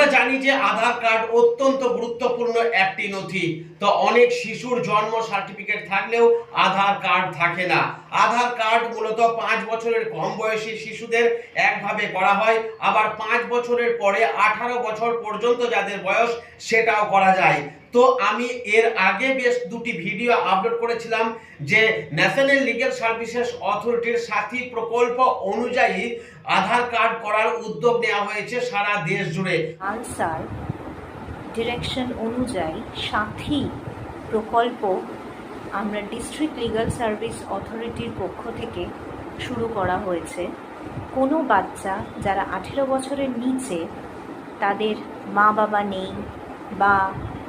আমরা জানি যে আধার কার্ড অত্যন্ত গুরুত্বপূর্ণ একটি নথি। তো অনেক শিশুর জন্ম সার্টিফিকেট থাকলেও আধার কার্ড থাকে না। আধার কার্ড মূলত পাঁচ বছরের কম বয়সী শিশুদের একভাবে করা হয়। আবার পাঁচ বছরের পরে আঠারো বছর পর্যন্ত যাদের বয়স, সেটাও করা যায়। তো আমি এর আগে বেশ দুটি ভিডিও আপলোড করেছিলাম যে ন্যাশনাল লিগ্যাল সার্ভিসেস অথরিটির সাথী প্রকল্প অনুযায়ী আধার কার্ড করার উদ্যোগ নেওয়া হয়েছে সারা দেশ জুড়ে। আনসার ডিরেকশন অনুযায়ী সাথী প্রকল্প আমরা ডিস্ট্রিক্ট লিগ্যাল সার্ভিস অথরিটির পক্ষ থেকে শুরু করা হয়েছে। কোনো বাচ্চা যারা আঠেরো বছরের নিচে তাদের মা বাবা নেই বা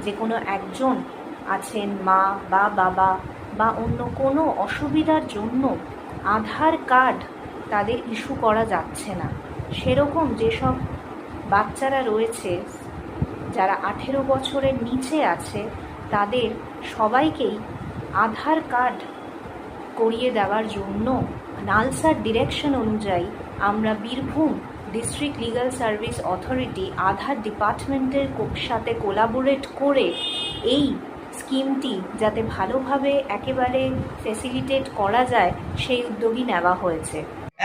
যে কোনো একজন আছেন মা বা বাবা বা অন্য কোনো অসুবিধার জন্য আধার কার্ড তাদের ইস্যু করা যাচ্ছে না। সেরকম যেসব বাচ্চারা রয়েছে, যারা আঠেরো বছরের নিচে আছে, তাদের সবাইকেই আধার কার্ড করিয়ে দেওয়ার জন্য নালসার ডিরেকশন অনুযায়ী আমরা Birbhum district legal service authority Aadhaar ডিপার্টমেন্টের সাথে কোলাবোরেট করে এই স্কিমটি যাতে ভালোভাবে একেবারে ফেসিলিটেট করা যায়, সেই উদ্যোগই নেওয়া হয়েছে।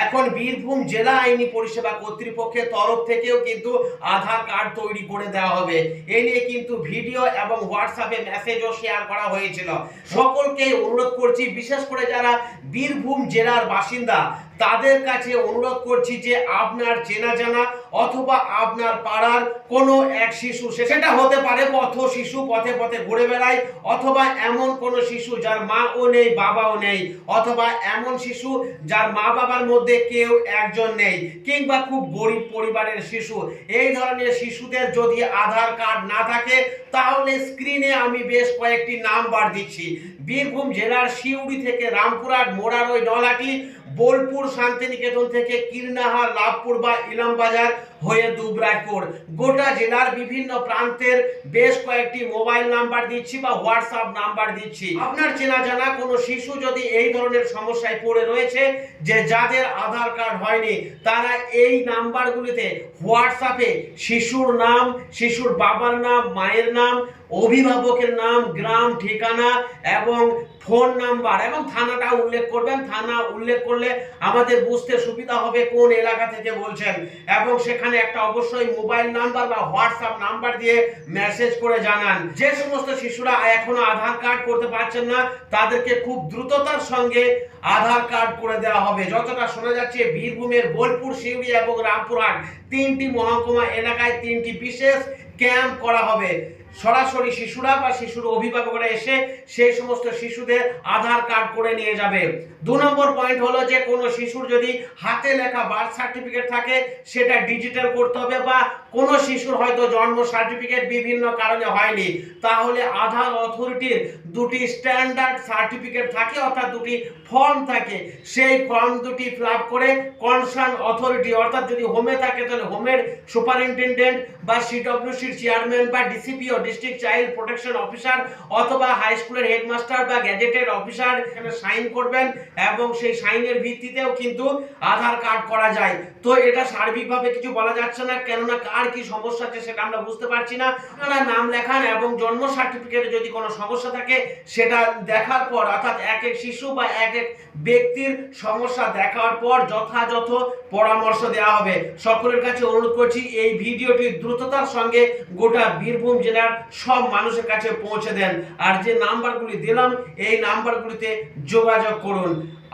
এখন বীরভূম জেলা আইনি পরিষেবা কর্তৃপক্ষের তরফ থেকেও কিন্তু আধার কার্ড তৈরি করে দেওয়া হবে। এ নিয়ে কিন্তু ভিডিও এবং হোয়াটসঅ্যাপে মেসেজও শেয়ার করা হয়েছিল। সকলকে অনুরোধ করছি, বিশেষ করে যারা বীরভূম জেলার বাসিন্দা তাদের কাছে অনুরোধ করছি যে আপনার চেনা জানা অথবা আপনার পাড়ার কোনো এক শিশু সেটা হতে পারে পথ শিশু, পথে পথে ঘুরে বেড়ায়, অথবা এমন কোনো শিশু যার মাও নেই, বাবাও নেই, অথবা এমন শিশু যার মা বাবার মধ্যে কেউ একজন নেই, কিংবা খুব গরিব পরিবারের শিশু। এই ধরনের শিশুদের যদি আধার কার্ড না থাকে, তাহলে স্ক্রিনে আমি বেশ কয়েকটি নাম্বার দিচ্ছি। বীরভূম জেলার শিউড়ি থেকে রামপুরহাট মোড়ারই নলাটি, বোলপুর শান্তিনিকেতন থেকে কীর্ণাহার লাভপুর বা ইলামবাজার হয়ে দুবরাজপুর। গোটা জেলার বিভিন্ন প্রান্তের বেশ কয়েকটি মোবাইল নাম্বার দিচ্ছি বা হোয়াটসঅ্যাপ নাম্বার দিচ্ছি। আপনার চেনা জানা কোনো শিশু যদি এই ধরনের সমস্যায় পড়ে রয়েছে যে যাদের আধার কার্ড হয়নি, তারা এই নাম্বারগুলিতে হোয়াটসঅ্যাপে শিশুর নাম, শিশুর বাবার নাম, মায়ের নাম অভিভাবকের নাম, গ্রাম, ঠিকানা এবং ফোন নাম্বার এবং থানাটা উল্লেখ করবেন। থানা উল্লেখ করলে আমাদের বুঝতে সুবিধা হবে কোন এলাকা থেকে বলছেন। এবং সেখানে একটা অবশ্যই মোবাইল নাম্বার বা হোয়াটসঅ্যাপ নাম্বার দিয়ে মেসেজ করে জানান। যে সমস্ত শিশুরা এখনও আধার কার্ড করতে পারছেন না, তাদেরকে খুব দ্রুততার সঙ্গে আধার কার্ড করে দেওয়া হবে। যতটা শোনা যাচ্ছে, বীরভূমের বোলপুর শিউড়ি এবং রামপুরহাট তিনটি মহকুমা এলাকায় তিনটি বিশেষ ক্যাম্প করা হবে। সরাসরি শিশুরা বা শিশুর অভিভাবকরা এসে সেই সমস্ত শিশুদের আধার কার্ড করে নিয়ে যাবে। দু নম্বর পয়েন্ট হলো যে, কোনো শিশুর যদি হাতে লেখা বার্থ সার্টিফিকেট থাকে, সেটা ডিজিটাল করতে হবে বা কোনো শিশুর হয়তো জন্ম সার্টিফিকেট বিভিন্ন কারণে হয়নি। তাহলে আধার অথরিটির দুটি স্ট্যান্ডার্ড সার্টিফিকেট থাকে, অর্থাৎ দুটি ফর্ম থাকে। সেই ফর্ম দুটি ফিল করে কনসার্ন অথরিটি অর্থাৎ যদি হোমে থাকে, তাহলে হোমের সুপারিনটেন্ডেন্ট বা সিডব্লিউসির চেয়ারম্যান বা DCPO district child protection officer অথবা হাই স্কুলের হেডমাস্টার বা গ্যাজেটেড অফিসার এখানে সাইন করবেন এবং সেই সাইনের ভিত্তিতেও কিন্তু আধার কার্ড করা যায়। তো এটা সার্বিকভাবে কিছু বলা যাচ্ছে না, কেননা কার কি সমস্যা আছে সেটা আমরা বুঝতে পারছি না। আপনারা নাম লেখান এবং জন্ম সার্টিফিকেটে যদি কোনো সমস্যা থাকে, সেটা দেখার পর অর্থাৎ এক এক শিশু বা এক এক ব্যক্তির সমস্যা দেখার পর যথাযথ পরামর্শ দেওয়া হবে। সকলের কাছে অনুরোধ করছি, এই ভিডিওটি দ্রুততার সঙ্গে গোটা বীরভূম জেলার সব মানুষের কাছে পৌঁছে দেন। আর যে নাম্বারগুলি দিলাম, এই নাম্বারগুলিতে যোগাযোগ করুন।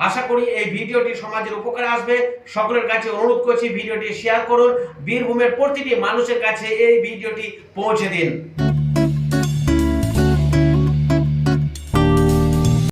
আশা করি এই ভিডিওটি সমাজের উপকারে আসবে। সকলের কাছে অনুরোধ করছি, ভিডিওটি শেয়ার করুন। বীরভূমের প্রতিটি মানুষের কাছে এই ভিডিওটি পৌঁছে দিন।